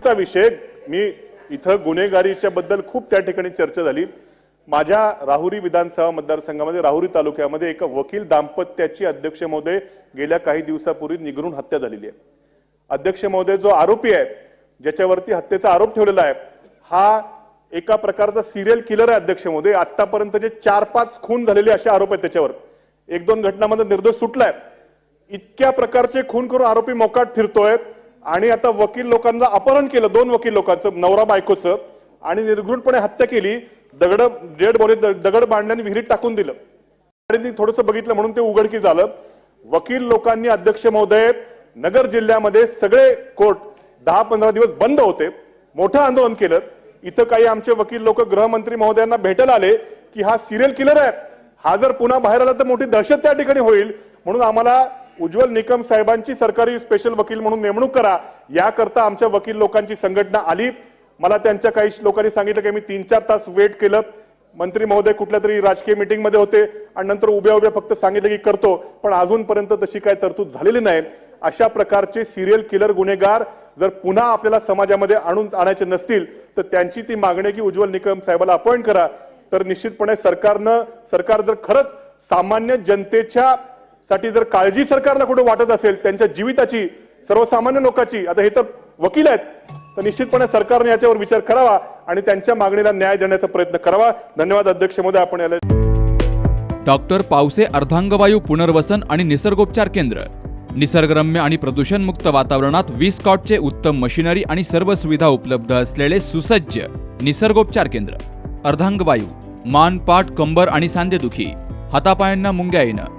चा विषय मी इथं गुन्हेगारीच्या बद्दल खूप त्या ठिकाणी चर्चा झाली. माझ्या राहुरी विधानसभा मतदारसंघामध्ये राहुरी तालुक्यामध्ये एका वकील दाम्पत्याची अध्यक्ष महोदय गेल्या काही दिवसापूर्वी निगरून हत्या झालेली आहे. अध्यक्ष महोदय जो आरोपी आहे ज्याच्यावरती हत्येचा आरोप ठेवलेला आहे हा एका प्रकारचा सिरियल किलर आहे अध्यक्ष महोदय. आतापर्यंत जे चार पाच खून झालेले असे आरोप आहेत त्याच्यावर. एक दोन घटनामध्ये निर्दोष सुटलाय. इतक्या प्रकारचे खून करून आरोपी मोकाट फिरतोय. आणि आता वकील लोकांना अपहरण केलं दोन वकील लोकांचं नवरा बायकोचं आणि निर्घृणपणे हत्या केली दगड डेड बॉडी दगड बांधल्याने विहिरीत टाकून दिलं. आणि थोडस बघितलं म्हणून ते उघडकी झालं. वकील लोकांनी अध्यक्ष महोदय नगर जिल्ह्यामध्ये सगळे कोर्ट दहा पंधरा दिवस बंद होते. मोठं आंदोलन केलं. इथं काही आमचे वकील लोक गृहमंत्री महोदयांना भेटायला आले की हा सिरियल किलर आहे. हा जर पुन्हा बाहेर आला तर मोठी दहशत त्या ठिकाणी होईल. म्हणून आम्हाला उज्ज्वल निकम साहेबांची सरकारी स्पेशल वकील म्हणून नेमणूक करा. याकरता आमच्या वकील लोकांची संघटना आली. मला त्यांच्या काही लोकांनी सांगितलं की मी तीन चार तास वेट केलं. मंत्री महोदय कुठल्या तरी राजकीय मीटिंगमध्ये होते आणि नंतर उभ्या उभ्या फक्त सांगितलं की करतो पण अजूनपर्यंत तशी काय तरतूद झालेली नाही. अशा प्रकारचे सिरियल किलर गुन्हेगार जर पुन्हा आपल्याला समाजामध्ये आणून आणायचे नसतील तर त्यांची ती मागणी की उज्ज्वल निकम साहेबाला अपॉइंट करा. तर निश्चितपणे सरकारनं सरकार जर खरंच सामान्य जनतेच्या साठी जर काळजी सरकारला कुठे वाटत असेल त्यांच्या जीविताची सर्वसामान्य लोकांची आता हे तर वकील आहेत तर निश्चितपणे सरकारने याच्यावर विचार करावा आणि त्यांच्या मागणीला न्याय देण्याचा प्रयत्न करावा. धन्यवाद अध्यक्ष महोदय आपण याला डॉक्टर पावसे अर्धांगवायू पुनर्वसन आणि निसर्गोपचार केंद्र. निसर्गरम्य आणि प्रदूषणमुक्त वातावरणात वीस कॉटचे उत्तम मशिनरी आणि सर्व सुविधा उपलब्ध असलेले सुसज्ज निसर्गोपचार केंद्र. अर्धांगवायू मान पाठ कंबर आणि सांधेदुखी हातापायांना मुंग्या येणं